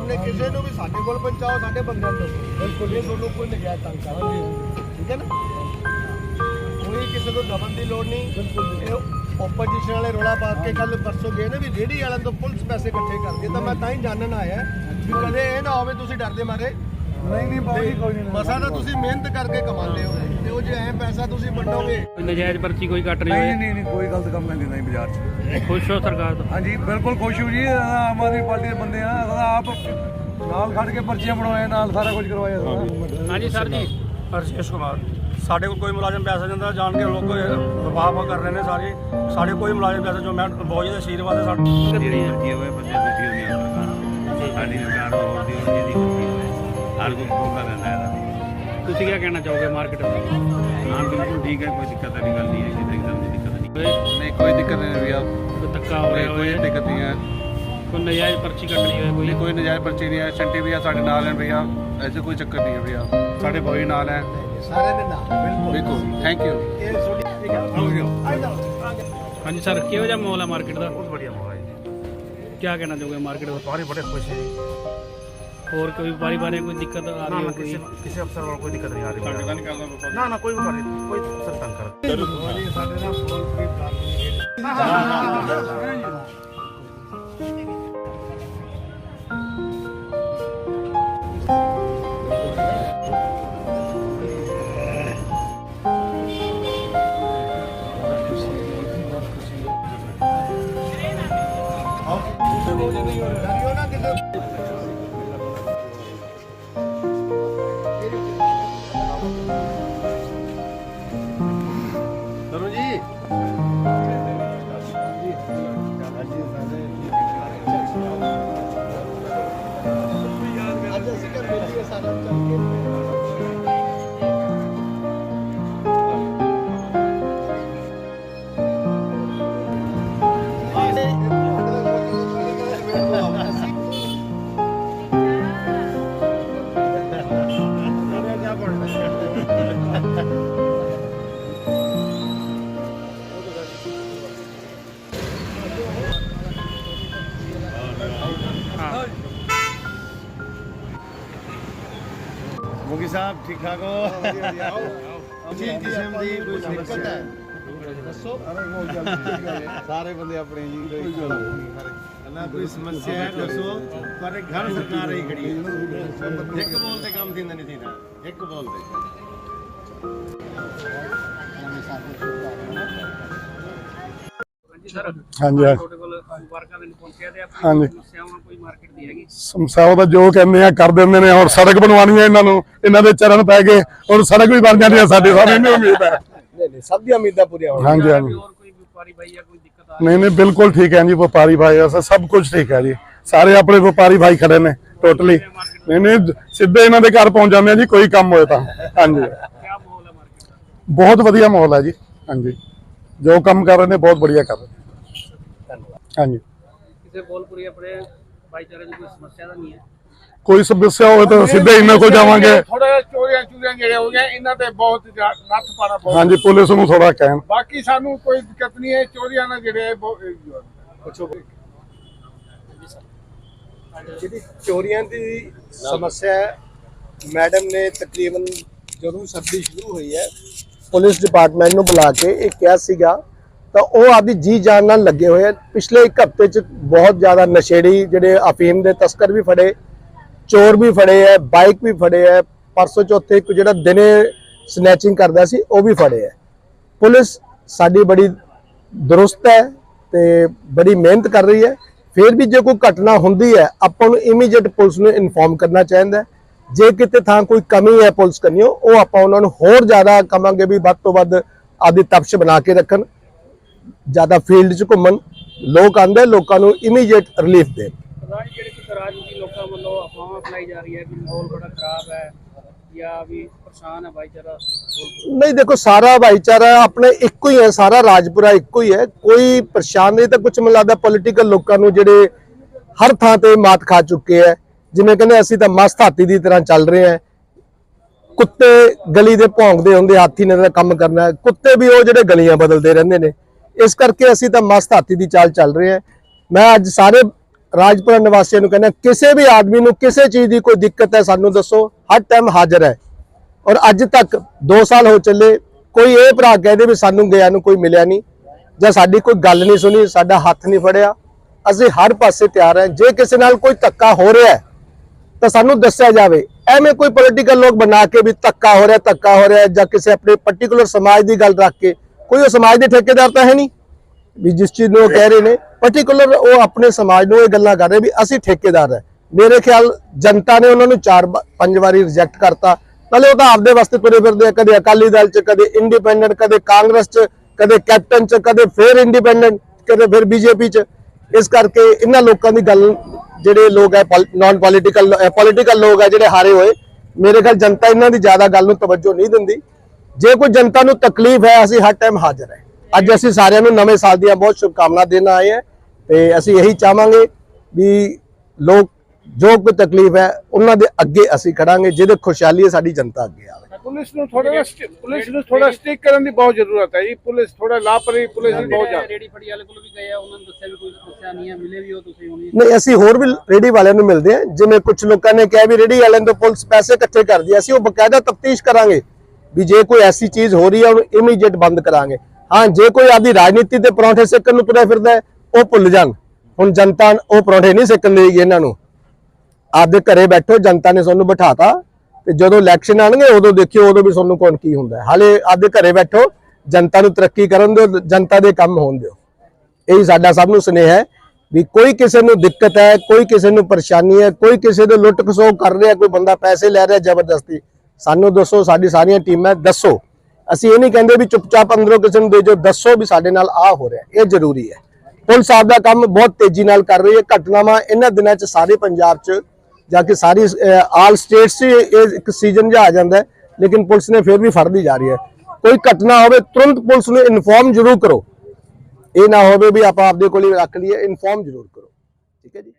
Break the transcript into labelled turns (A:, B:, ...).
A: ਸਾਹਮਣੇ ਕਿਸੇ ਨੂੰ ਵੀ ਸਾਡੇ ਕੋਲ ਪਹੁੰਚਾਓ ਸਾਡੇ ਬੰਦਿਆਂ ਨੂੰ ਦੱਸੋ। ਬਿਲਕੁਲ ਇਹ ਤੁਹਾਨੂੰ ਕੋਈ ਨਜਾਇਜ਼ ਤੰਗ ਕਰਦਾ ਠੀਕ ਹੈ ਨਾ? ਕੋਈ ਕਿਸੇ ਨੂੰ ਦਬਨ ਦੀ ਲੋੜ ਨਹੀਂ। ਬਿਲਕੁਲ ਇਹ ਆਪੋਜੀਸ਼ਨ ਵਾਲੇ ਰੋਲਾ ਪਾ ਕੇ ਕੱਲ ਪਰਸੋਂ ਗਏ ਨੇ ਵੀ ਰੇੜੀ ਵਾਲਿਆਂ ਤੋਂ ਪੁਲਿਸ ਪੈਸੇ ਇਕੱਠੇ ਕਰਦੀ ਤਾਂ ਮੈਂ ਤਾਂ ਹੀ ਜਾਣਨ ਆਇਆ ਵੀ ਕਦੇ ਇਹ ਨਾ ਹੋਵੇ ਤੁਸੀਂ ਡਰਦੇ ਮਾਰੇ।
B: ਨਹੀਂ ਨਹੀਂ ਬਾਬੂ ਕੋਈ ਨਹੀਂ
A: ਮਸਾ ਤਾਂ ਤੁਸੀਂ ਮਿਹਨਤ ਕਰਕੇ ਕਮਾਉਂਦੇ ਹੋ ਤੇ ਉਹ ਜੇ ਐ ਪੈਸਾ ਤੁਸੀਂ ਵੰਡੋਗੇ?
C: ਨਜਾਇਜ਼ ਪਰਚੀ ਕੋਈ ਕੱਟ ਰਹੀ
B: ਨਹੀਂ
C: ਹੋਏ?
B: ਨਹੀਂ ਨਹੀਂ ਕੋਈ ਗਲਤ ਕੰਮ ਨਹੀਂ ਦਿੰਦਾ ਬਾਜ਼ਾਰ 'ਚ।
C: ਖੁਸ਼ ਹੋ ਸਰਕਾਰ ਤੋਂ?
B: ਹਾਂਜੀ ਬਿਲਕੁਲ ਖੁਸ਼ ਹੋ ਜੀ ਆਮ ਆਦਮੀ ਪਾਰਟੀ ਦੇ ਬੰਦੇ ਆ ਆਪ ਨਾਲ ਖੜ ਕੇ ਪਰਚੀਆਂ ਬਣਵਾਏ ਨਾਲ ਸਾਰਾ ਕੁਝ ਕਰਵਾਇਆ।
C: ਹਾਂਜੀ ਸਰ ਜੀ।
D: ਹਰਸ਼ੇਸ਼ ਕੁਮਾਰ ਸਾਡੇ ਕੋਲ ਕੋਈ ਮੁਲਾਜ਼ਮ ਪੈਸਾ ਦਿੰਦਾ ਜਾਣ ਕੇ ਲੋਕ ਵਿਵਾਹ ਕਰ ਰਹੇ ਨੇ ਸਾਰੇ। ਸਾਡੇ ਕੋਈ ਮੁਲਾਜ਼ਮ ਪੈਸਾ ਜੋ ਮੈਂ ਬਹੁਤ ਦੇ ਆਸ਼ੀਰਵਾਦ ਹੈ ਸਾਡੇ
E: ਜਿਹੜੀ ਹੋਵੇ ਬੰਦੇ ਬੈਠੀ ਹੋਣੀ ਆ ਸਾਡੀ ਸਰਕਾਰ ਹੋਰ ਦੀ ਜਿਹਦੀ
C: ਤੁਸੀਂ ਕੀ ਕਹਿਣਾ ਚਾਹੋਗੇ ਮਾਰਕੀਟ
E: ਹਾਂ ਬਿਲਕੁਲ ਠੀਕ ਹੈ ਕੋਈ ਦਿੱਕਤ ਵਾਲੀ ਗੱਲ ਨਹੀਂ ਹੈ ਕਿਸੇ ਕਿਸਮ ਦੀ ਦਿੱਕਤ ਨਹੀਂ।
C: ਕੋਈ
F: ਦਿੱਕਤ ਨਹੀਂ ਹੋਈ ਆ
C: ਤੱਕਾ ਹੋ ਰਿਹਾ ਕੋਈ
F: ਦਿੱਕਤ ਨਹੀਂ ਹੈ।
C: ਕੋਈ ਨਜਾਇਜ਼ ਪਰਚੀ ਕੱਟਣੀ ਹੋਈ ਕੋਈ।
F: ਕੋਈ ਨਜਾਇਜ਼ ਪਰਚੀ ਨਹੀਂ ਆ ਸ਼ੰਟੀ ਵੀ ਸਾਡੇ ਨਾਲ ਹੈ ਭਈਆ ਐਸੇ ਕੋਈ ਚੱਕਰ ਨਹੀਂ ਹੈ ਭਈਆ ਸਾਡੇ ਭਾਈ ਨਾਲ ਹੈ।
A: ਸਾਰੇ ਦੇ ਨਾਲ ਬਿਲਕੁਲ। ਥੈਂਕ ਯੂ
C: ਹਾਂਜੀ ਸਰ ਕਿਹੋ ਜਿਹਾ ਮਾਹੌਲ ਹੈ ਮਾਰਕੀਟ ਦਾ?
D: ਬਹੁਤ ਵਧੀਆ ਮਾਹੌਲ ਹੈ
C: ਕੀ ਕਹਿਣਾ ਚਾਹੋਗੇ ਮਾਰਕੀਟ ਦਾ
D: ਸਾਰੇ ਬੜੇ ਖੁਸ਼ ਹੈ
C: ਹੋਰ ਕੋਈ ਵਪਾਰੀ ਬਾਰੇ ਕੋਈ ਦਿੱਕਤ ਆ
D: ਨਾ
C: ਰਹੀ
D: ਨਾ
C: ਹੋ
D: ਕਿਸੇ ਕਿਸੇ ਅਫਸਰ ਵੱਲ ਕੋਈ ਦਿੱਕਤ ਨਹੀਂ ਆ ਰਹੀ ਨਾ ਨਾ ਕੋਈ ਵੀ ਸਾਡੇ ਕੋਈ ਅਫਸਰ ਤੰਗ ਕਰ
A: ਸਾਡੇ ਨਾਲ ਫੋਨ ਵੀ ਕਰ ਕਰ ਮੁਗੀ ਸਾਹਿਬ ਠੀਕ ਠਾਕ ਹੋ? ਜੀ ਕਿਸਮ ਦੀ ਕੋਈ ਦਿੱਕਤ ਹੈ? ਦੱਸੋ। ਸਾਰੇ ਬੰਦੇ ਆਪਣੇ ਜੀ ਕੋਈ ਨਾ ਕੋਈ ਸਮੱਸਿਆ ਹੈ ਦੱਸੋ। ਤੁਹਾਡੇ ਘਰ ਸਰਕਾਰ ਹੀ ਖੜੀ ਹੈ। ਇੱਕ ਬੋਲ ਤੇ ਕੰਮ ਦਿੰਦਾ ਨਹੀਂ ਥੀਂਦਾ ਇੱਕ ਬੋਲ ਤੇ।
C: ਹਾਂਜੀ ਸਰ।
G: ਹਾਂਜੀ। ਹਾਂ।
C: ਤੁਹਾਡੇ ਕੋਲ ਵਰਕਰਾਂ ਦੇ ਨੂੰ ਪਹੁੰਚਿਆ ਤੇ ਆਪਣੀ
G: ਹਾਂਜੀ।
C: ਸਮੱਸਿਆਵਾਂ ਕੋਈ ਮਾਰਕੀਟ ਦੀ ਹੈਗੀ।
G: ਸਮਸਾਓ ਦਾ ਜੋ ਕਹਿੰਦੇ ਆ ਕਰ ਦਿੰਦੇ ਨੇ ਔਰ ਸੜਕ ਬਣਵਾਉਣੀ ਹੈ ਇਹਨਾਂ ਨੂੰ ਇਹਨਾਂ ਦੇ ਚਰਨ ਪੈ ਗਏ ਔਰ ਸੜਕ ਵੀ ਬਣ ਜਾਂਦੀ ਹੈ ਸਾਡੇ ਸਾਹਮਣੇ ਨਹੀਂ ਉਮੀਦ ਹੈ।
A: ਨਹੀਂ ਨਹੀਂ ਸਭ ਦੀਆਂ ਉਮੀਦਾਂ ਪੂਰੀਆਂ ਹੋਣ
G: ਹਾਂਜੀ ਹਾਂਜੀ।
C: ਹੋਰ ਕੋਈ ਵਪਾਰੀ ਬਾਈ ਜਾਂ ਕੋਈ ਦਿੱਕਤ ਆ
G: ਨਹੀਂ ਨਹੀਂ ਬਿਲਕੁਲ ਠੀਕ ਹੈ ਜੀ ਵਪਾਰੀ ਭਾਈ ਐਸਾ ਸਭ ਕੁਝ ਠੀਕ ਹੈ ਜੀ। ਸਾਰੇ ਆਪਣੇ ਵਪਾਰੀ ਭਾਈ ਖੜੇ ਨੇ ਟੋਟਲੀ ਨਹੀਂ ਨਹੀਂ ਸਿੱਧੇ ਇਹਨਾਂ ਦੇ ਘਰ ਪਹੁੰਚ ਜਾਂਦੇ ਆ ਜੀ ਕੋਈ ਕੰਮ ਹੋਏ ਤਾਂ। ਹਾਂਜੀ।
C: ਕੀ ਮਾਹੌਲ ਹੈ ਮਾਰਕੀਟ ਦਾ?
G: ਬਹੁਤ ਵਧੀਆ ਮਾਹੌਲ ਹੈ ਜੀ ਹਾਂਜੀ। ਜੋ ਕੰਮ ਕਰ ਰਹੇ ਨੇ ਬਹੁਤ ਬੜੀਆ ਕਰ ਰਹੇ ਨੇ। ਹਾਂਜੀ।
C: ਕਿਸੇ ਬੋਲਪੁਰੀ ਆਪਣੇ ਭਾਈਚਾਰੇ ਦੀ ਕੋਈ ਸਮੱਸਿਆ ਤਾਂ ਨਹੀਂ ਹੈ?
G: ਕੋਈ ਸਮੱਸਿਆ ਹੋਵੇ ਤਾਂ ਸਿੱਧੇ ਇਹਨਾਂ ਕੋਲ ਜਾਵਾਂਗੇ।
H: ਥੋੜਾ ਜਿਹਾ ਚੋਰੀਆਂ ਚੂਰੀਆਂ ਜਿਹੜੇ ਹੋ ਗਏ ਇਹਨਾਂ ਤੇ ਬਹੁਤ ਨੱਥ ਪਾਣਾ ਬਹੁਤ
G: ਹਾਂਜੀ ਪੁਲਿਸ ਨੂੰ ਥੋੜਾ ਕਹਿਣ।
H: ਬਾਕੀ ਸਾਨੂੰ ਕੋਈ ਦਿੱਕਤ ਨਹੀਂ ਹੈ ਚੋਰੀਆਂ ਨਾਲ ਜਿਹੜੇ ਬਹੁਤ-
A: ਜਿਹੜੀ ਚੋਰੀਆਂ ਦੀ ਸਮੱਸਿਆ ਹੈ ਮੈਡਮ ਨੇ ਤਕਰੀਬਨ ਜਦੋਂ ਸਰਦੀ ਸ਼ੁਰੂ ਹੋਈ ਹੈ ਪੁਲਿਸ ਡਿਪਾਰਟਮੈਂਟ ਨੂੰ ਬੁਲਾ ਕੇ ਇਹ ਕਿਹਾ ਸੀਗਾ ਤਾਂ ਉਹ ਆਪਦੀ ਜੀ ਜਾਨ ਨਾਲ ਲੱਗੇ ਹੋਏ ਆ। ਪਿਛਲੇ ਇੱਕ ਹਫ਼ਤੇ ਚ ਬਹੁਤ ਜ਼ਿਆਦਾ ਨਸ਼ੇੜੀ ਜਿਹੜੇ ਅਫੀਮ ਦੇ ਤਸਕਰ ਵੀ ਫੜੇ, ਚੋਰ ਵੀ ਫੜੇ ਆ, ਬਾਈਕ ਵੀ ਫੜੇ ਆ। ਪਰਸੋਂ ਚੌਥੇ ਇੱਕ ਜਿਹੜਾ ਦਿਨੇ ਸਨੈਚਿੰਗ ਕਰਦਾ ਸੀ, ਉਹ ਵੀ ਫੜੇ ਆ। ਪੁਲਿਸ ਸਾਡੀ ਬੜੀ ਦਰੁਸਤ ਹੈ ਤੇ ਬੜੀ ਮਿਹਨਤ ਕਰ ਰਹੀ ਹੈ। ਫਿਰ ਵੀ ਜੇ ਕੋਈ ਘਟਨਾ ਹੁੰਦੀ ਹੈ, ਆਪਾਂ ਨੂੰ ਇਮੀਡੀਏਟ ਪੁਲਿਸ ਨੂੰ ਇਨਫੋਰਮ ਕਰਨਾ ਚਾਹੀਦਾ ਜੇ ਕਿਤੇ ਥਾਂ ਕੋਈ ਕਮੀ ਹੈ ਪੁਲਿਸ ਕੰਨਿਓ, ਉਹ ਆਪਾਂ ਉਹਨਾਂ ਨੂੰ ਹੋਰ ਜ਼ਿਆਦਾ ਕਵਾਂਗੇ ਵੀ ਵੱਧ ਤੋਂ ਵੱਧ ਆਦੀ ਤਪਸ਼ ਬਣਾ ਕੇ ਰੱਖਣ। ਜ਼ਿਆਦਾ ਫੀਲਡ 'ਚ ਘੁੰਮਣ। ਲੋਕ ਆਂਦੇ ਲੋਕਾਂ ਨੂੰ ਇਮੀਡੀਏਟ ਰਿਲੀਫ ਦੇਣ
C: ਪ੍ਰਧਾਨ ਜੀ, ਜਿਹੜੀ ਕਿ ਰਾਜਨੀਤੀ ਲੋਕਾਂ ਵੱਲੋਂ ਅਫਵਾਹਾਂ ਫੈਲਾਈ ਜਾ ਰਹੀ ਹੈ ਕਿ ਮਾਹੌਲ ਬੜਾ ਖਰਾਬ ਹੈ ਜਾਂ ਵੀ ਪਰੇਸ਼ਾਨ ਹੈ ਭਾਈਚਾਰਾ।
A: ਨਹੀਂ ਦੇਖੋ ਸਾਰਾ ਭਾਈਚਾਰਾ ਆਪਣੇ ਇੱਕੋ ਹੀ ਹੈ ਸਾਰਾ ਰਾਜਪੁਰਾ ਇੱਕੋ ਹੀ ਹੈ। ਕੋਈ ਪਰੇਸ਼ਾਨ ਨਹੀਂ ਤਾਂ ਕੁਝ ਮੈਨੂੰ ਲੱਗਦਾ ਪੋਲੀਟੀਕਲ ਲੋਕਾਂ ਨੂੰ ਜਿਹੜੇ ਹਰ ਥਾਂ ਤੇ ਮਾਤ ਖਾ ਚੁੱਕੇ ਹੈ। ਜਿਵੇਂ ਕਹਿੰਦੇ ਅਸੀਂ ਤਾਂ ਮਸਤ ਹਾਥੀ ਦੀ ਤਰ੍ਹਾਂ ਚੱਲ ਰਹੇ ਹਾਂ। ਕੁੱਤੇ ਗਲੀ ਦੇ ਭੌਂਕਦੇ ਹੁੰਦੇ ਹਾਥੀ ਨੇ ਤਾਂ ਕੰਮ ਕਰਨਾ ਕੁੱਤੇ ਵੀ ਉਹ ਜਿਹੜੇ ਗਲੀਆਂ ਬਦਲਦੇ ਰਹਿੰਦੇ ਨੇ। ਇਸ ਕਰਕੇ ਅਸੀਂ ਤਾਂ ਮਸਤ ਹਾਥੀ ਦੀ ਚਾਲ ਚੱਲ ਰਹੇ ਹਾਂ। ਮੈਂ ਅੱਜ ਸਾਰੇ ਰਾਜਪੁਰਾ ਨਿਵਾਸੀਆਂ ਨੂੰ ਕਹਿੰਦਾ, ਕਿਸੇ ਵੀ ਆਦਮੀ ਨੂੰ ਕਿਸੇ ਚੀਜ਼ ਦੀ ਕੋਈ ਦਿੱਕਤ ਹੈ, ਸਾਨੂੰ ਦੱਸੋ, ਹਰ ਟਾਈਮ ਹਾਜ਼ਰ ਹੈ। ਔਰ ਅੱਜ ਤੱਕ 2 ਸਾਲ ਹੋ ਚੱਲੇ, ਕੋਈ ਇਹ ਭਰਾ ਕਹਦੇ ਵੀ ਸਾਨੂੰ ਗਿਆ ਨੂੰ ਕੋਈ ਮਿਲਿਆ ਨਹੀਂ, ਜਾਂ ਸਾਡੀ ਕੋਈ ਗੱਲ ਨਹੀਂ ਸੁਣੀ, ਸਾਡਾ ਹੱਥ ਨਹੀਂ ਫੜਿਆ। ਅਸੀਂ ਹਰ ਪਾਸੇ ਤਿਆਰ ਹਾਂ। ਜੇ ਕਿਸੇ ਨਾਲ ਕੋਈ ਧੱਕਾ ਹੋ ਰਿਹਾ ਤਾਂ ਸਾਨੂੰ ਦੱਸਿਆ ਜਾਵੇ। ਐਵੇਂ ਕੋਈ ਪੋਲੀਟੀਕਲ ਲੋਕ ਬਣਾ ਕੇ ਵੀ ਧੱਕਾ ਹੋ ਰਿਹਾ, ਧੱਕਾ ਹੋ ਰਿਹਾ, ਜਾਂ ਕਿਸੇ ਆਪਣੇ ਪਾਰਟਿਕੂਲਰ ਸਮਾਜ ਦੀ ਗੱਲ ਰੱਖ ਕੇ ਕੋਈ ਉਹ ਸਮਾਜ ਦੇ ਠੇਕੇਦਾਰ ਤਾਂ ਹੈ ਨਹੀਂ। ਵੀ ਜਿਸ ਚੀਜ਼ ਨੂੰ ਉਹ ਕਹਿ ਰਹੇ ਨੇ ਪਾਰਟਿਕੂਲਰ ਉਹ ਆਪਣੇ ਸਮਾਜ ਨੂੰ ਇਹ ਗੱਲਾਂ ਕਰ ਰਹੇ ਵੀ ਅਸੀਂ ਠੇਕੇਦਾਰ ਹੈ। ਮੇਰੇ ਖਿਆਲ ਜਨਤਾ ਨੇ ਉਹਨਾਂ ਨੂੰ ਚਾਰ ਪੰਜ ਵਾਰੀ ਰਿਜੈਕਟ ਕਰਤਾ। ਨਾਲੇ ਉਹ ਤਾਂ ਆਪਦੇ ਵਾਸਤੇ ਤੁਰੇ ਫਿਰਦੇ ਆ, ਕਦੇ ਅਕਾਲੀ ਦਲ ਚ, ਕਦੇ ਇੰਡੀਪੈਂਡੈਂਟ ਕਦੇ ਕਾਂਗਰਸ ਚ, ਕਦੇ ਕੈਪਟਨ ਚ, ਕਦੇ ਫਿਰ ਇੰਡੀਪੈਂਡੈਂਟ ਕਦੇ ਫਿਰ ਬੀਜੇਪੀ ਚ। ਇਸ ਕਰਕੇ ਇਹਨਾਂ ਲੋਕਾਂ ਦੀ ਗੱਲ, ਜਿਹੜੇ ਲੋਕ ਹੈ ਨਾਨ ਪੋਲੀਟੀਕਲ ਪੋਲੀਟੀਕਲ ਲੋਕ ਹੈ ਜਿਹੜੇ ਹਾਰੇ ਹੋਏ, ਮੇਰੇ ਖਿਆਲ ਜਨਤਾ ਇਹਨਾਂ ਦੀ ਜ਼ਿਆਦਾ ਗੱਲ ਨੂੰ ਤਵੱਜੋ ਨਹੀਂ ਦਿੰਦੀ। ਜੇ ਕੋਈ ਜਨਤਾ ਨੂੰ ਤਕਲੀਫ ਹੈ ਅਸੀਂ ਹਰ ਟਾਈਮ ਹਾਜ਼ਰ ਹੈ। ਅੱਜ ਅਸੀਂ ਸਾਰਿਆਂ ਨੂੰ ਨਵੇਂ ਸਾਲ ਦੀਆਂ ਬਹੁਤ ਸ਼ੁਭਕਾਮਨਾ ਦੇਣ ਆਏ ਹਾਂ ਤੇ ਅਸੀਂ ਇਹੀ ਚਾਹਾਂਗੇ ਵੀ ਲੋਕ ਜੋ ਕੋਈ ਤਕਲੀਫ ਹੈ ਉਹਨਾਂ ਦੇ ਅੱਗੇ ਅਸੀਂ ਖੜਾਂਗੇ ਜਿਹਦੇ ਖੁਸ਼ਹਾਲੀ ਹੈ ਸਾਡੀ ਜਨਤਾ ਅੱਗੇ ਆਵੇ।
H: ਪੁਲਿਸ ਨੂੰ ਥੋੜਾ ਪੁਲਿਸ ਨੂੰ ਥੋੜਾ ਸਟਿਕ ਕਰਨ ਦੀ ਬਹੁਤ ਜ਼ਰੂਰਤ ਹੈ ਜੀ। ਪੁਲਿਸ ਥੋੜਾ ਲਾਪਰਵਾਹੀ ਪੁਲਿਸ ਦੀ ਬਹੁਤ ਜ਼ਿਆਦਾ।
C: ਰੇੜੀ ਫੜੀ ਵਾਲੇ ਕੋਲ ਵੀ ਗਏ ਆ ਉਹਨਾਂ ਨੇ ਦੱਸਿਆ ਵੀ ਕੋਈ ਸਮੱਸਿਆ ਨਹੀਂ ਹੈ ਮਿਲੇ ਵੀ ਉਹ ਤੁਸੀਂ ਹੁਣੀ
A: ਨਹੀਂ ਅਸੀਂ ਹੋਰ ਵੀ ਰੇੜੀ ਵਾਲਿਆਂ ਨੂੰ ਮਿਲਦੇ ਹਾਂ ਜਿਵੇਂ ਕੁਝ ਲੋਕਾਂ ਨੇ ਕਿਹਾ ਵੀ ਰੇੜੀ ਵਾਲਿਆਂ ਤੋਂ ਪੁਲਿਸ ਪੈਸੇ ਇਕੱਠੇ ਕਰਦੀ ਹੈ ਅਸੀਂ ਉਹ ਬਕਾਇਦਾ ਤਫਤੀਸ਼ ਕਰਾਂਗੇ। ਵੀ ਜੇ ਕੋਈ ਐਸੀ ਚੀਜ਼ ਹੋ ਰਹੀ ਹੈ ਉਹਨੂੰ ਇਮੀਡੀਏਟ ਬੰਦ ਕਰਾਂਗੇ। ਹਾਂ, ਜੇ ਕੋਈ ਆਦੀ ਰਾਜਨੀਤੀ ਤੇ ਪਰੌਂਠੇ ਸੇਕਣ ਨੂੰ ਤੁਰਿਆ ਫਿਰਦਾ ਹੈ, ਉਹ ਭੁੱਲ ਜਾਣ। ਹੁਣ ਜਨਤਾ ਉਹ ਪਰੌਂਠੇ ਨਹੀਂ ਸੇਕਣ ਦੇਗੀ ਇਹਨਾਂ ਨੂੰ। ਆਪਦੇ ਘਰੇ ਬੈਠੋ, ਜਨਤਾ ਨੇ ਤੁਹਾਨੂੰ ਬਿਠਾਤਾ, ਤੇ ਜਦੋਂ ਇਲੈਕਸ਼ਨ ਆਣਗੇ ਉਦੋਂ ਦੇਖਿਓ, ਉਦੋਂ ਵੀ ਤੁਹਾਨੂੰ ਕੌਣ ਕੀ ਹੁੰਦਾ ਹਾਲੇ ਆਪਦੇ ਘਰੇ ਬੈਠੋ, ਜਨਤਾ ਨੂੰ ਤਰੱਕੀ ਕਰਨ ਦਿਓ, ਜਨਤਾ ਦੇ ਕੰਮ ਹੋਣ ਦਿਓ। ਇਹੀ ਸਾਡਾ ਸਭ ਨੂੰ ਸੁਨੇਹਾ ਹੈ ਵੀ ਕੋਈ ਕਿਸੇ ਨੂੰ ਦਿੱਕਤ ਹੈ, ਕੋਈ ਕਿਸੇ ਨੂੰ ਪਰੇਸ਼ਾਨੀ ਹੈ, ਕੋਈ ਕਿਸੇ ਦੇ ਲੁੱਟ ਖਸੋ ਕਰ ਰਿਹਾ, ਕੋਈ ਬੰਦਾ ਪੈਸੇ ਲੈ ਰਿਹਾ ਜ਼ਬਰਦਸਤੀ ਸਾਨੂੰ ਦੱਸੋ, ਸਾਡੀ ਸਾਰੀਆਂ ਟੀਮਾਂ ਦੱਸੋ। ਅਸੀਂ ਇਹ ਨਹੀਂ ਕਹਿੰਦੇ ਵੀ ਚੁੱਪਚਾਪ ਅੰਦਰੋਂ ਕਿਸੇ ਨੂੰ ਦੇ ਜੋ ਦੱਸੋ ਵੀ ਸਾਡੇ ਨਾਲ ਆ ਹੋ ਰਿਹਾ ਇਹ ਜ਼ਰੂਰੀ ਹੈ। ਪੁਲਿਸ ਸਾਹਿਬ ਦਾ ਕੰਮ ਬਹੁਤ ਤੇਜ਼ੀ ਨਾਲ ਕਰ ਰਹੀ ਹੈ ਘਟਨਾਵਾਂ ਇਹਨਾਂ ਦਿਨਾਂ 'ਚ ਸਾਰੇ ਪੰਜਾਬ 'ਚ, ਜਾ ਕੇ ਸਾਰੀ ਆਲ ਸਟੇਟਸ 'ਚ ਇਹ ਇੱਕ ਸੀਜ਼ਨ ਜਿਹਾ ਆ ਜਾਂਦਾ ਲੇਕਿਨ ਪੁਲਿਸ ਨੇ ਫਿਰ ਵੀ ਫੜਦੀ ਜਾ ਰਹੀ ਹੈ। ਕੋਈ ਘਟਨਾ ਹੋਵੇ, ਤੁਰੰਤ ਪੁਲਿਸ ਨੂੰ ਇਨਫੋਰਮ ਜ਼ਰੂਰ ਕਰੋ। ਇਹ ਨਾ ਹੋਵੇ ਵੀ ਆਪਾਂ ਆਪਦੇ ਕੋਲ ਹੀ ਰੱਖ ਲਈਏ, ਇਨਫੋਰਮ ਜ਼ਰੂਰ ਕਰੋ। ਠੀਕ ਹੈ ਜੀ?